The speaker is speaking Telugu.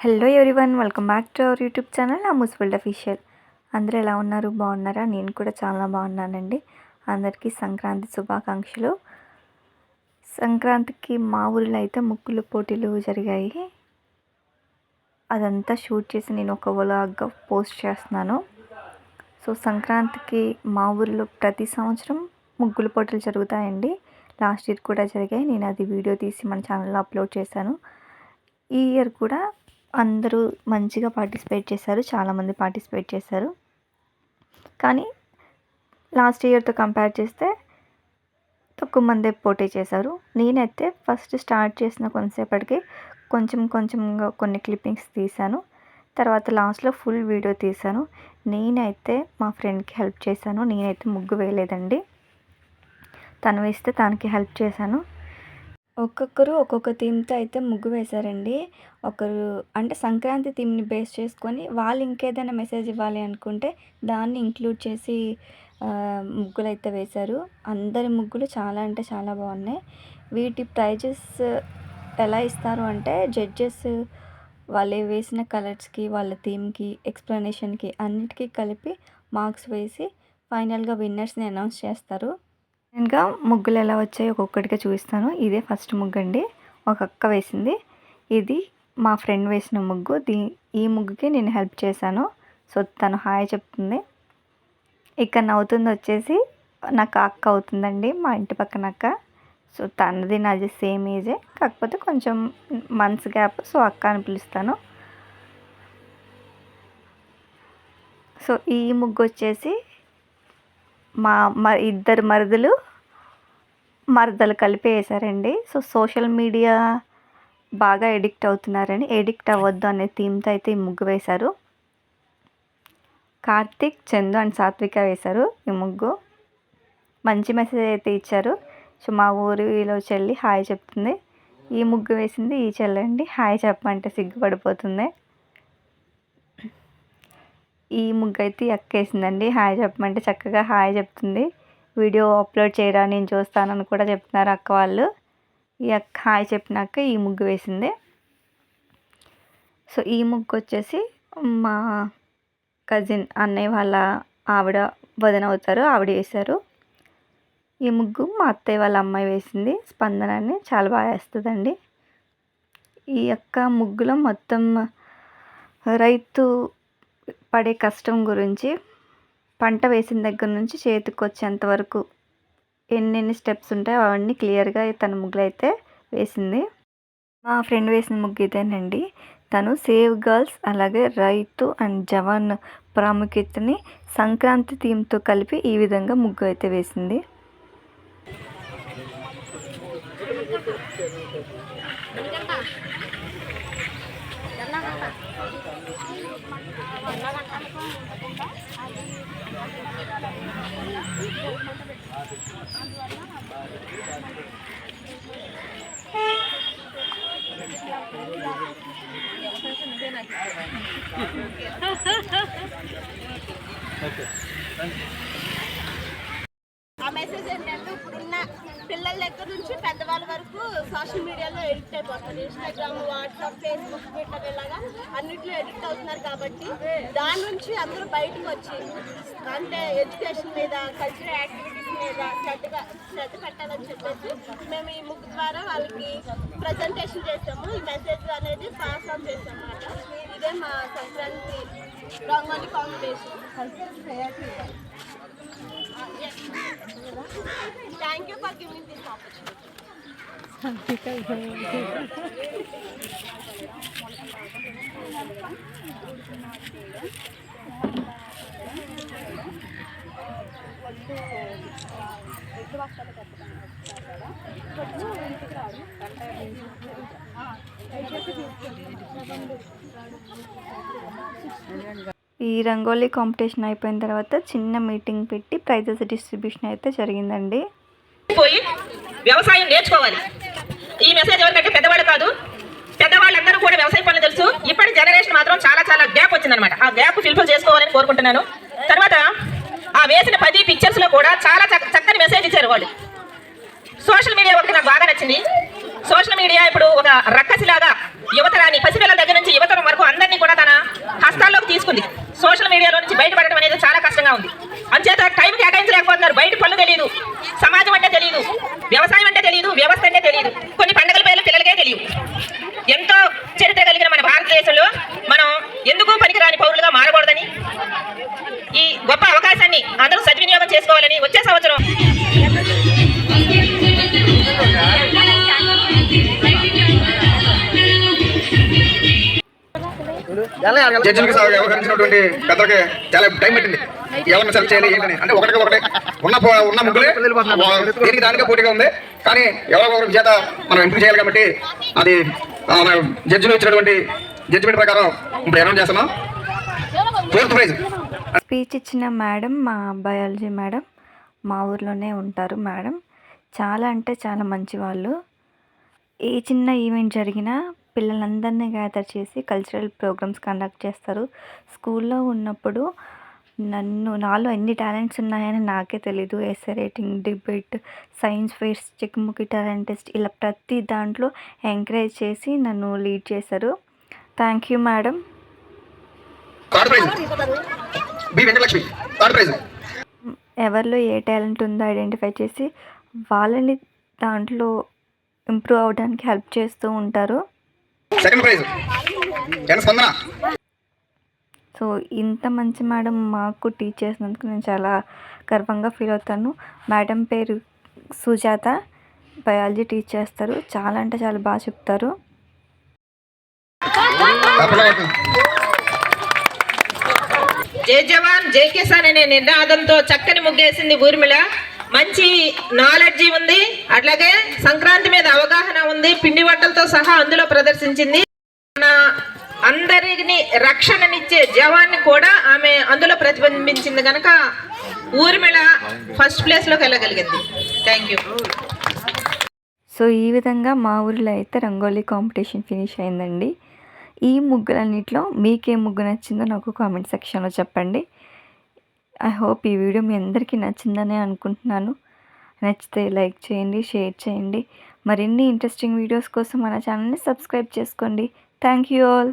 Hello everyone welcome back to our YouTube channel ఆ మున్సిపల్ అఫీషియల్ అందరూ ఎలా ఉన్నారు? బాగున్నారా? నేను కూడా చాలా బాగున్నానండి. అందరికీ సంక్రాంతి శుభాకాంక్షలు. సంక్రాంతికి మా ఊరిలో అయితే ముక్కులు పోటీలు జరిగాయి. అదంతా షూట్ చేసి నేను ఒక వ్లాగ్గా పోస్ట్ చేస్తున్నాను. సో సంక్రాంతికి మా ఊరిలో ప్రతి సంవత్సరం ముగ్గులు పోటీలు జరుగుతాయండి. లాస్ట్ ఇయర్ కూడా జరిగాయి. నేను అది వీడియో తీసి మన ఛానల్లో అప్లోడ్ చేశాను. ఈ ఇయర్ కూడా అందరూ మంచిగా పార్టిసిపేట్ చేశారు చాలామంది పార్టిసిపేట్ చేశారు. కానీ లాస్ట్ ఇయర్తో కంపేర్ చేస్తే తక్కువ మందే పోటీ చేశారు. నేనైతే ఫస్ట్ స్టార్ట్ చేసిన కొంతసేపటికి కొంచెం కొంచెంగా కొన్ని క్లిప్పింగ్స్ తీశాను. తర్వాత లాస్ట్లో ఫుల్ వీడియో తీశాను. నేనైతే మా ఫ్రెండ్కి హెల్ప్ చేశాను. నేనైతే ముగ్గు వేయలేదండి. తను వేస్తే తనకి హెల్ప్ చేశాను. ఒక్కొక్కరు ఒక్కొక్క థీమ్తో అయితే ముగ్గు వేశారండి. ఒకరు అంటే సంక్రాంతి థీమ్ని బేస్ చేసుకొని వాళ్ళు ఇంకేదైనా మెసేజ్ ఇవ్వాలి అనుకుంటే దాన్ని ఇంక్లూడ్ చేసి ముగ్గులు అయితే వేశారు. అందరి ముగ్గులు చాలా అంటే చాలా బాగున్నాయి. వీటి ప్రైజెస్ ఎలా ఇస్తారు అంటే జడ్జెస్ వాళ్ళు వేసిన కలర్స్కి వాళ్ళ థీమ్కి ఎక్స్ప్లెనేషన్కి అన్నిటికీ కలిపి మార్క్స్ వేసి ఫైనల్గా విన్నర్స్ని అనౌన్స్ చేస్తారు. ఇంకా ముగ్గులు ఎలా వచ్చాయి ఒక్కొక్కటిగా చూపిస్తాను. ఇదే ఫస్ట్ ముగ్గు అండి ఒక అక్క వేసింది. ఇది మా ఫ్రెండ్ వేసిన ముగ్గు. దీ ఈ ముగ్గుకి నేను హెల్ప్ చేశాను. సో తను హాయ్ చెప్తుంది. ఇక్కడ నవ్వుతుంది వచ్చేసి నాకు అక్క అవుతుందండి మా ఇంటి పక్కన అక్క. సో తనది నాది సేమ్ ఏజే. కాకపోతే కొంచెం మంత్స్ గ్యాప్ సో అక్క అని పిలుస్తాను. సో ఈ ముగ్గు వచ్చేసి మా మ ఇద్దరు మరుదులు మరదలు కలిపి వేశారండి సో సోషల్ మీడియా బాగా ఎడిక్ట్ అవుతున్నారని ఎడిక్ట్ అవ్వద్దు అనే థీమ్తో అయితే ఈ ముగ్గు వేశారు. కార్తిక్ చందు అండ్ సాత్విక వేశారు ఈ ముగ్గు. మంచి మెసేజ్ అయితే ఇచ్చారు. సో మా ఊరిలో చెల్లి హాయ్ చెప్తుంది. ఈ ముగ్గు వేసింది ఈ చెల్లండి హాయ్ చెప్పమంటే సిగ్గుపడిపోతుంది. ఈ ముగ్గు అయితే అక్క వేసిందండి. హాయ్ చెప్పమంటే చక్కగా హాయ్ చెప్తుంది. వీడియో అప్లోడ్ చేయరా నేను చూస్తానని కూడా చెప్తున్నారు అక్క వాళ్ళు. ఈ అక్క హాయ్ చెప్పినాక ఈ ముగ్గు వేసింది. సో ఈ ముగ్గు వచ్చేసి మా కజిన్ అన్నయ్య వాళ్ళ ఆవిడ వదిన అవుతారు ఆవిడ వేశారు. ఈ ముగ్గు మా అత్తయ్య వాళ్ళ అమ్మాయి వేసింది. స్పందన అని చాలా బాగా వేస్తుందండి. ఈ యొక్క ముగ్గులో మొత్తం రైతు పడే కష్టం గురించి పంట వేసిన దగ్గర నుంచి చేతికి వచ్చేంత వరకు ఎన్నెన్ని స్టెప్స్ ఉంటాయో అవన్నీ క్లియర్గా తన ముగ్గులు అయితే వేసింది. మా ఫ్రెండ్ వేసిన ముగ్గు ఇదేనండి. తను సేవ్ గర్ల్స్ అలాగే రైతు అండ్ జవాన్ ప్రాముఖ్యతని సంక్రాంతి థీమ్తో కలిపి ఈ విధంగా ముగ్గు అయితే వేసింది. ఆ మెసేజ్ ఏంటంటే ఇప్పుడున్న పిల్లల దగ్గర నుంచి పెద్దవాళ్ళ వరకు సోషల్ మీడియాలో ఎడిక్ట్ అయిపోతున్నారు. ఇన్స్టాగ్రామ్ వాట్సాప్ ఫేస్బుక్ ట్విట్టర్ ఇలాగా అన్నిట్లో ఎడిక్ట్ అవుతున్నారు కాబట్టి దాని నుంచి అందరూ బయటకు వచ్చి అంటే ఎడ్యుకేషన్ మీద కల్చరల్ యాక్టివిటీస్ మీద శ్రద్ధగా శ్రద్ధ పెట్టాలని చెప్పేసి మేము ఈ ముగ్గు ద్వారా వాళ్ళకి ప్రజెంటేషన్ చేసాము. ఈ మెసేజ్ అనేది పాస్ ఆన్ చేసాము. మా Sankranti rangoli competition thank you for giving this opportunity ఈ రంగోలీ కాంపిటీషన్ అయిపోయిన తర్వాత చిన్న మీటింగ్ పెట్టి ప్రైజెస్ డిస్ట్రిబ్యూషన్ అయితే జరిగిందండి. పోయి వ్యవసాయం నేర్చుకోవాలి. ఈ మెసేజ్ ఎవరికంటే పెద్దవాళ్ళు కాదు పెద్దవాళ్ళందరూ కూడా వ్యవసాయ పనులు తెలుసు. ఇప్పటి జనరేషన్ మాత్రం చాలా చాలా గ్యాప్ వచ్చిందనమాట ఆ గ్యాప్ ఫిల్ఫిల్ చేసుకోవాలని కోరుకుంటున్నాను. తర్వాత ఆ వేసిన పది పిక్చర్స్లో కూడా చాలా చక్క- చక్కని మెసేజ్ ఇచ్చారు వాళ్ళు. సోషల్ మీడియా ఒకటి నాకు బాగా నచ్చింది. సోషల్ మీడియా ఇప్పుడు ఒక రక్కసిలాగా తెలియదు వ్యవస్థ అంటే తెలియదు కొన్ని పండుగల పేర్లు పిల్లలకే తెలియదు ఎంతో చరిత్ర కలిగిన మన భారతదేశంలో మనం ఎందుకు పనికిరాని పౌరులుగా మారకూడదని ఈ గొప్ప అవకాశాన్ని అందరూ సద్వినియోగం చేసుకోవాలని వచ్చే సంవత్సరం జడ్జిలకు వ్యవహరించినటువంటి పెద్దలకి చాలా టైం పెట్టింది. ఎవరిని సెలెక్ట్ చేయాలి ఏంటని. అంటే ఒకటికి ఒకటి ఉన్న ఉన్న ముగ్గులే దీనికి దానికే పోటీగా ఉంది. కానీ ఎవరో ఒకరి చేత మనం ఎంపిక చేయాలి కాబట్టి అది జడ్జిలు ఇచ్చినటువంటి జడ్జిమెంట్ ప్రకారం ఇప్పుడు అనౌన్స్ చేస్తున్నాం. Fourth prize. స్పీచ్ ఇచ్చిన మేడం మా బయాలజీ మేడం మా ఊర్లోనే ఉంటారు మేడం. చాలా అంటే చాలా మంచి వాళ్ళు ఏ చిన్న ఈవెంట్ జరిగినా పిల్లలందరినీ గ్యాదర్ చేసి కల్చరల్ ప్రోగ్రామ్స్ కండక్ట్ చేస్తారు. స్కూల్లో ఉన్నప్పుడు నన్ను నాలో ఎన్ని టాలెంట్స్ ఉన్నాయని నాకే తెలీదు. Essay writing debate science fairs Chekumuki talent test ఇలా ప్రతి దాంట్లో ఎంకరేజ్ చేసి నన్ను లీడ్ చేశారు. థ్యాంక్ యూ మేడం ఎవరిలో ఏ టాలెంట్ ఉందో ఐడెంటిఫై చేసి వాళ్ళని దాంట్లో ఇంప్రూవ్ అవ్వడానికి హెల్ప్ చేస్తూ ఉంటారు. సెకండ్ ప్రైజ్ ఎన్ స్పందన. సో ఇంత మంచి మేడం మాకు టీచ్ చేసినందుకు నేను చాలా గర్వంగా ఫీల్ అవుతాను. మేడం పేరు సుజాత. బయాలజీ టీచ్ చేస్తారు. చాలా అంటే చాలా బాగా చెప్తారు. జై జవాన్ జై కిసాన్ అనే నినాదంతో చక్కని ముగ్గేసింది ఊర్మిళ. మంచి నాలెడ్జి ఉంది. అట్లాగే సంక్రాంతి మీద అవగాహన ఉంది. పిండి వంటలతో సహా అందులో ప్రదర్శించింది. మన అందరిని రక్షణనిచ్చే జవాన్ని కూడా ఆమె అందులో ప్రతిబింబించింది కనుక ఊర్మిళ ఫస్ట్ ప్లేస్లోకి వెళ్ళగలిగింది. థ్యాంక్ యూ సో ఈ విధంగా మా ఊరిలో అయితే రంగోలీ కాంపిటీషన్ ఫినిష్ అయిందండి. ఈ ముగ్గులన్నిట్లో మీకే ముగ్గు నచ్చిందో నాకు కామెంట్ సెక్షన్లో చెప్పండి. ఐ హోప్ ఈ వీడియో మీ అందరికీ నచ్చిందని అనుకుంటున్నాను. నచ్చితే లైక్ చేయండి షేర్ చేయండి. మరిన్ని ఇంట్రెస్టింగ్ వీడియోస్ కోసం మన ఛానల్ని సబ్స్క్రైబ్ చేసుకోండి. Thank you all